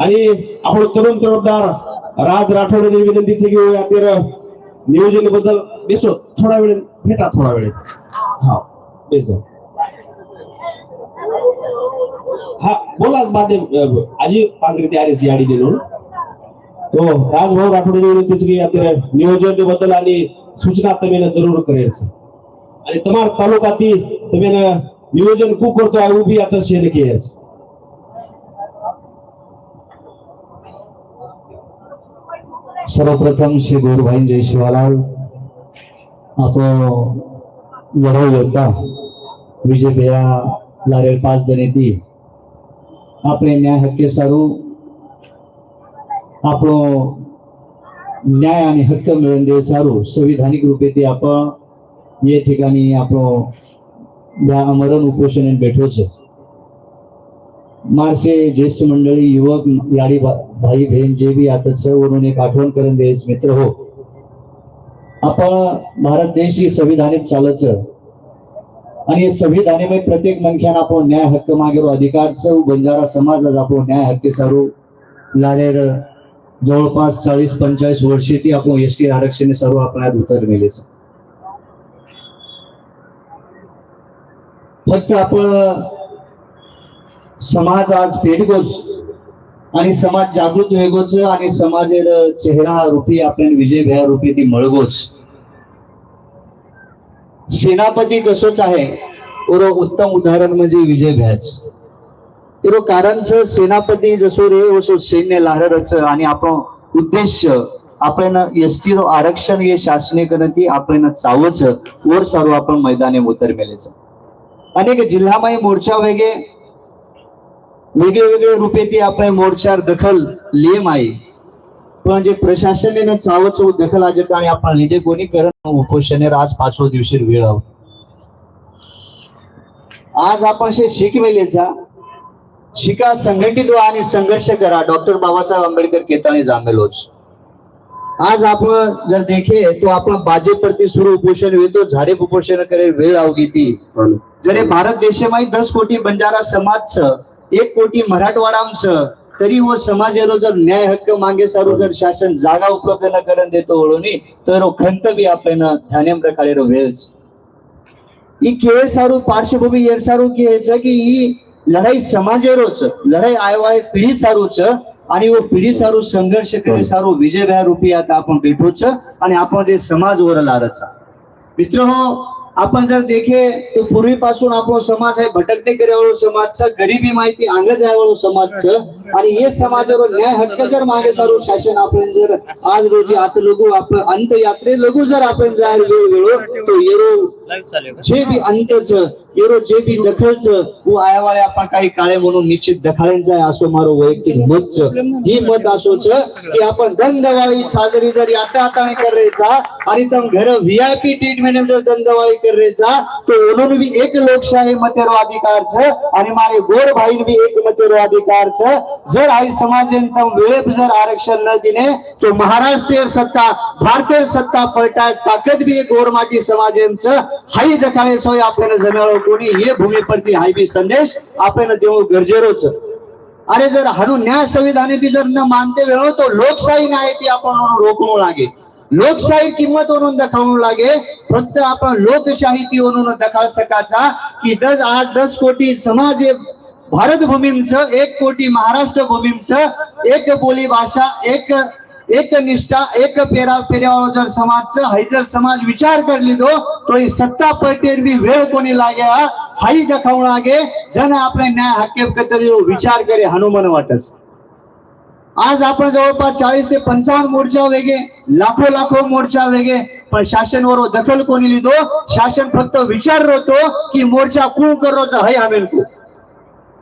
आणि आपण तरुण तरुणदार राज राठोड यांनी विनंतीचे घेऊया. तर नियोजनबद्दल बेसो थोडा वेळ भेटा थोडा वेळ. हा बेसो. हा बोला माध्यम आजी पांढरी ते आरेस याडी दिलो हो राजभाऊ राठोड यांनी विनंतीचे घेऊया. तर नियोजनबद्दल आणि सूचना तमेन जरूर करेल आणि तमार तालुका ती तमेनं नियोजन खूप करतो उभी आता शेन घ्यायचं સર્વપ્રથમ શ્રી ગુરુભાઈ જય શિવાલાલ. આપણો લડાઈ વિજય ભયા લારેલ પાસ દરેથી આપણે ન્યાય હકે સારું આપણો ન્યાય અને હક્ક મેળવે સારું. સંવિધાનિક રૂપેથી આપણ એ ઠેકાની આપણો અમરણ ઉपोષણ બેઠો છે. मार्शे ज्येष्ठ मंडळी युवक याडी भाई बहीण जे बी आता छ एक आठवण करून देस मित्र हो। आपण भारत देश ही संविधानिक चालच आणि संविधानामध्ये प्रत्येक मनख्यान आपण न्याय हक्क मागेरो अधिकार सर्व बंजारा समाज आज आपण न्याय हक्क सारू लारेर जवळपास चाळीस पंचाळीस वर्षे ती आपण एस टी आरक्षण सर्व आपण उतर मेले फक्त आपण समाज आज पेडगोच आणि समाज जागृत वेगोच आणि समाजेर चेहरा रूपी आपण विजय भया रूपी ती मळगोच. सेनापती कसोच आहे? ओरो उत्तम उदाहरण म्हणजे विजय भ्याच. इरो कारणच सेनापती जसो रे वसो सैन्य लहरच आणि आपण उद्देश आपण एस टी आरक्षण हे शासने ती आपण चावच. वर सर्व आपण मैदाने उतरमेलेच अनेक जिल्हामाई मोर्चा वेगे वेगळे वेगळे रूपे ती आपल्या मोर्चार दखल लेम आहे. पण जे प्रशासनाने चावच दखल आज आणि आपण लिदे कोणी करण उपोषणे आज पाचवं दिवशी वेळ आहोत आज आपण शे शिक मेलेचा शिका संघटित व्हा आणि संघर्ष करा. डॉक्टर बाबासाहेब आंबेडकर केताने जामेलोच आज आपण जर देखे तो आपण भाजपवरती सुरू उपोषण येतो झाडे उपोषण करे वेळ अवघी ती. जरे भारत देशामध्ये दस कोटी बंजारा समाज छ एक कोटी मराठवाडामचं तरी व समाजाला जर न्याय हक्क मागे सारू जर शासन जागा उपलब्ध न करून देतो ओळोनी तर हो खंत बी आपण ध्यानेम प्रकारे वेल्स ही खेळ सारू पार्श्वभूमी येर सारू खेळच की ही लढाई समाजेरोच लढाई आयवाय पिढी सारूच आणि व पिढी सारू संघर्ष करे सारू विजय भया रुपी आता आपण भेटूच आणि आपण ते समाज वर लारचा मित्र हो आपण जर देखे तो पूर्वीपासून आपण समाज आहे भटकते करेवाळू समाजचं गरिबी माहिती अंग जायवाळू समाजचं आणि हे समाजावर न्याय हक्क जर मागे सारू शासन आपण जर आज रोजी आता लघु आपण अंत यात्रे लघु जर आपण जाहीर वेळ वेळो तो येरो जे बी अंतच येरो जे बी दखलच वो आयावाळे आपण काही काळे म्हणून निश्चित दखाळ्यांचा आहे असो मारो वैयक्तिक मतच ही मत असोच की आपण दंदवाळी साजरी जर आता हाताने करायचा आणि तम घर व्हीआयपी ट्रीटमेंट जर दंदवाळी करायचा तो म्हणून बी एक लोकशाही मतेरो अधिकारच आणि मारे गोर भाईन बी एक मतेरो अधिकारच जर आई समाजेन तम वेळेप जर आरक्षण न दिले तो महाराष्ट्रीय सत्ता भारतीय सत्ता पलटा ताकद बी एक गोर माटी समाजेंचं हाई दखाळे सोय आपल्याला जमेळ कोणी ये भूमीपरती हाय बी संदेश आपण देऊ गरजेरोच. अरे जर हाणू न्याय संविधान ती जर न मानते वेळो तो लोकशाही नाही ती आपण रोखणू लागे. लोकशाही किंमत म्हणून दाखवणू लागे. फक्त आपण लोकशाही ती म्हणून दाखव सकाचा की दस आज दस कोटी समाज हे भारत भूमींचं एक कोटी महाराष्ट्र भूमींचं एक बोली भाषा एक एक निष्ठा एक पेरा पेऱ्यावाळो जर समाज हाई जर समाज विचार करली दो तो ही सत्ता पलटेर बी वेळ कोणी लागे हाई दखाऊ लागे जण आपले न्याय हक्के विचार करे हनुमान वाटच आज आपण जवळपास चाळीस ते पंचावन्न मोर्चा वेगे लाखो लाखो मोर्चा वेगे पण शासनवर दखल कोणी लिहितो? शासन फक्त विचार होतो की मोर्चा कोण करोचा हय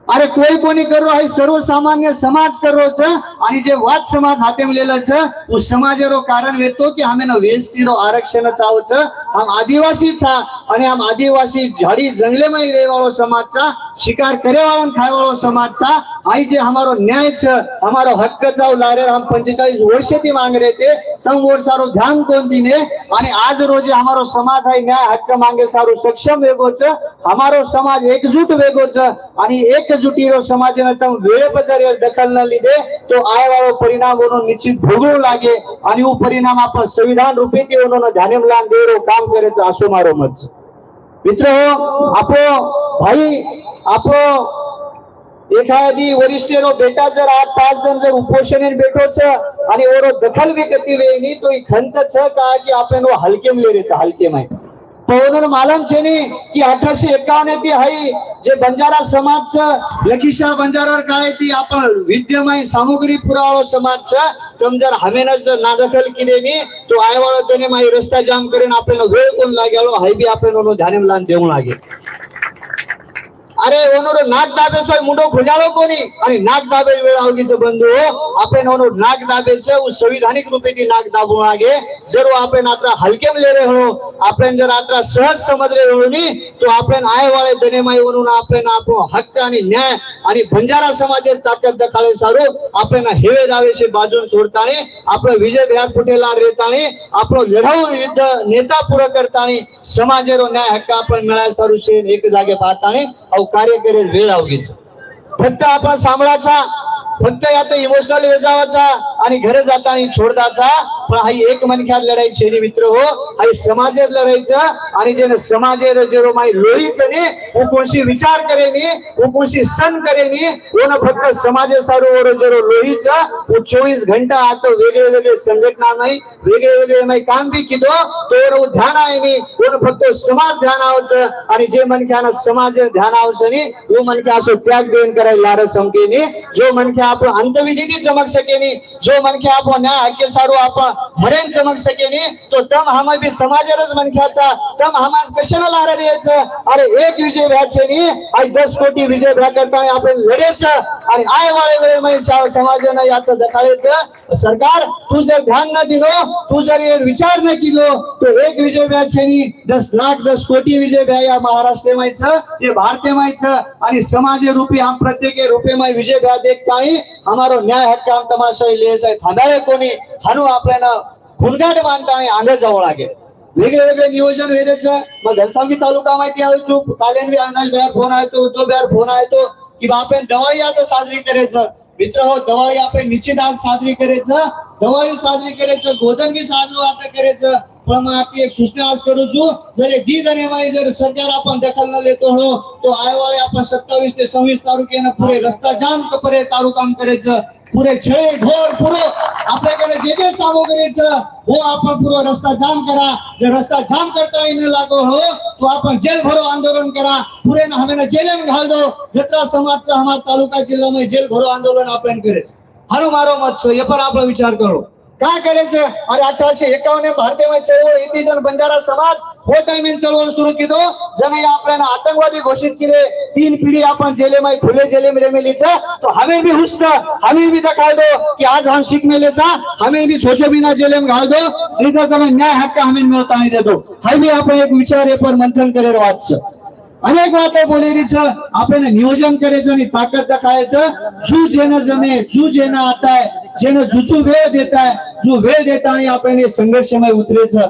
अरे कोई कोणी कर रो सर्व समाज कर रो छ आणि जे वाद समाज हाथे में लेलो समाज रो कारण वेतो की हमे ना वेश रो आरक्षण चाहो छे हम आदिवासी छा અને આમ આદિવાસી ઝાડી જંગલેમાં રહેવાળો સમાજ છે શિકાર કરેવાળો અને ખાયવાળો સમાજ છે આઈ જે અમારો ન્યાય છે અમારો હક્ક છે લારે આમ પંચેચાળીસ વર્ષેથી માંગ રહે તે તમ વર્ષારો ધ્યાન કોણ ને અને આજ રોજે અમારો સમાજ આ ન્યાય હક્ક માંગે સારું સક્ષમ વેગો છે અમારો સમાજ એકજૂટ વેગો છે અને એકજૂટીનો સમાજને તમે વેળે પચારી દખલ ન લીધે તો આયવાળો પરિણામોનો નિશ્ચિત ભોગવું લાગે અને એવું પરિણામ આપણા સંવિધાન રૂપે તેઓનો ધ્યાને લાન દેરો કામ કરે છે આશો મારો મત છે मित्र हो, आपो भाई आपो। एखादी वरिष्ठेरो बेटा जर आज पाच जण जर उपोषण बेटो छ आणि ओरो दखल विकती वेळी तो खंत छ का की आपण हलकेम लेरेच हलके आहे पण मालम છે की अठराशे एकावन्न ती हाई जे बंजारा समाज लखीशा बंजारावर काय ती आपण विद्यमान सामुग्री पुरावळ समाज छ तम जर हमेनच जर नादखल केली नी तो आयवाळ त्याने माई रस्ता जाम करेन आपल्याला वेळ कोण लागेलो हाय बी आपण ध्यान लान देऊ लागे अरे ओनोरो नाक दाबे सोय मुंडो खुजाळो कोनी आणि नाक दाबे वेळ आवगी छे बंधू हो, आपण ओनो नाक दाबे छे उ संविधानिक रूपे ती नाक दाबो आगे. जर आपण आत्रा हलके ले रहे हो आपण जर आत्रा सहज समज रे हो नी तो आपण आय वाले दने माई ओनो आपण आपो हक्क आणि न्याय आणि बंजारा समाजे ताकत दकाळे सारू आपण हेवे दावे छे बाजून सोडताणे आपण विजय बिहार पुटेला रेताणे आपण लढाऊ युद्ध नेता पुरा करताणे समाजेरो न्याय हक्क आपण मिळाय सारू छे एक जागे पाताणे अहो कार्य करेल वेळ अवघी फक्त आपण सांभाळाचा फक्त यात इमोशनल वेजावाचा आणि घरे जाताना छोडदाचा पण हा एक मनख्यात लढायची नी मित्र हो हा समाज लढायचं आणि जेने समाज जेरो माय लोळीच ने कोणशी विचार करेनी कोणशी सण करेनी कोण फक्त समाज सारू ओर जेरो लोहीच चोवीस घंटा आता वेगळे वेगळे संघटना नाही वेगळे वेगळे नाही काम बी किदो तो ध्यान आहे नी कोण फक्त समाज ध्यान आवच आणि जे मनख्यानं समाज ध्यान आवच नी वो मनख्या असो त्याग देऊन करायला लारस संकेनी जो मनख्या आपण अंतविधी चमक सकेनी जो मनखे आपो ना आके सारू आपा मरेन चमक नहीं तो तम हम भी समाज रस मनख्याचा महामार्ग कशाला लारा द्यायचं? अरे एक विजय व्हायचे आणि दस कोटी विजय व्या करताना आपण लढायचं आणि आय वाळे वेळे म्हणजे समाजानं यात दखाळायचं सरकार तू जर ध्यान न दिलो तू जर विचार न केलो तो एक विजय व्हायचे दस लाख दस कोटी विजय व्या या महाराष्ट्र मायचं ये भारतीय मायचं आणि समाज रूपी हम प्रत्येक रूपे माय विजय व्या देखता हमारो न्याय हक्क हम तमाशा लिहायचा थांबाय कोणी हनु आपल्याला खुनगाट बांधता आणि अंग जवळ लागेल वेगळे वेगळे नियोजन वेळेचं. मग घनसावंगी तालुका माहिती आहे चूप कालेन बी अविनाश बिहार फोन आहे तो उद्धव बिहार फोन आहे तो की आपण दवाई आता साजरी करायचं. मित्र हो दवाई आपण निश्चित आज साजरी करायचं. दवाई साजरी करायचं गोधन बी साजरू आता करायचं. पण मग आता एक सूचना आज करू છું जर एक दी गणेमाई जर सरकार आपण दखल न लेतो हो तो आयवाळे आपण सत्तावीस ते सव्वीस तालुक्यानं पुरे रस्ता जाम परे तालुकाम करायचं पुरे छळे ढोर पुरो आपल्याकडे जे जे सामग्रीचं हो आपण पुरो रस्ता जाम करा जर रस्ता जाम करता येणं लागो हो तो आपण जेल भरो आंदोलन करा पुरे ना हमें जेल में घाल दो जत्रा समाजचा हमारा तालुका जिल्हा में जेल भरो आंदोलन आपण करे हारो मारो मत छो ये पर आपण विचार करो काय करायचं? अरे अठराशे एकावन्न भारतीय चळवळ इथे जण बंजारा समाज हो टायमिंग चळवळ सुरू केलो. जण या आपल्याला आतंकवादी घोषित केले. तीन पिढी आपण जेले माई खुले जेले में रेमेलीचा. तो हमें भी हुस्सा हमें भी दिखा दो कि आज हम सीख मेलेचा हमें भी छोचो बिना जेले में घाल दो नहीं तो तुम्हें न्याय हक्क हमें मिळता नहीं देतो. हा भी आपण एक विचार हे पर मंथन करेल वाच अनेक वाटो बोलेलीच. आपण नियोजन करायचं आणि ताकद दाखवायचं. जू जेना जमे जू जेना आता आहे जेनं जुचू वेळ देत आहे जो वेळ देता आणि आपण हे संघर्षमय उतरायचं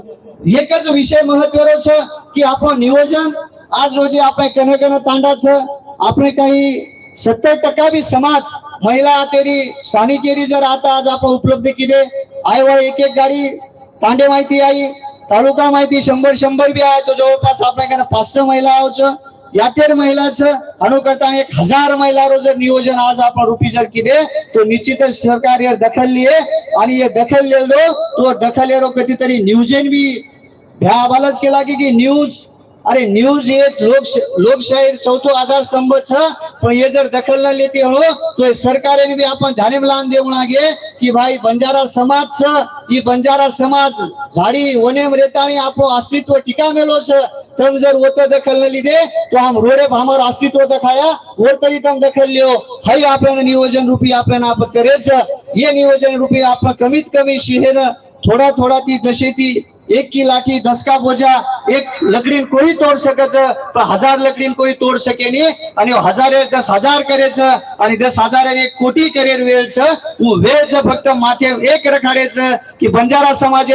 एकच विषय महत्वाचा છે की आपण नियोजन आज रोजी આપણે कने कने तांडाचं આપણે काही सत्तर टक्का बी समाज महिला तेरी स्थानिक एरी जर आता आज आपण उपलब्ध केले आयवळ एक एक गाडी तांडे माहिती आई तालुका माहिती शंभर शंभर बी आहे तो जवळपास आपल्याकडे पाच सहा महिला आवचं यातेर महिलाचं अनुकरता एक हजार महिला जर नियोजन आज आपण रूपी जर किदे तो निश्चितच सरकार हे दखल लिए आणि हे दखल लेलो तो दखल येरो कधीतरी न्यूजन बी. भ्या आवालच केला की की न्यूज अरे न्यूज येत लोक लोकशाहीर चौथो आधारस्तंभ छ पण हे जर दखल न लेते हो तर सरकारने बी आपण ध्यानम लान देऊ लागे की भाई बंजारा समाज छ ये बंजारा समाज झाडी वने रेताने आपलं अस्तित्व टिका मेलो छ. तम जर ओत दखल न लिदे तो हम रोडे हमार अस्तित्व दखाया वर तरी तम दखल लियो. हई आपण नियोजन रूपी आपण आप करे छ. हे नियोजन रूपी आपण कमीत कमी शिहेर थोडा थोडा ती जशी ती एक की लाठी दस बोजा एक लकडीन कोई तोड सकायचं पण हजार लकडीन कोई तोड सकेनी आणि हजार दस हजार करायचं आणि दस हजार एक कोटी करेल वेळचं वेळचं फक्त माथे एक रखाडायचं की बंजारा समाज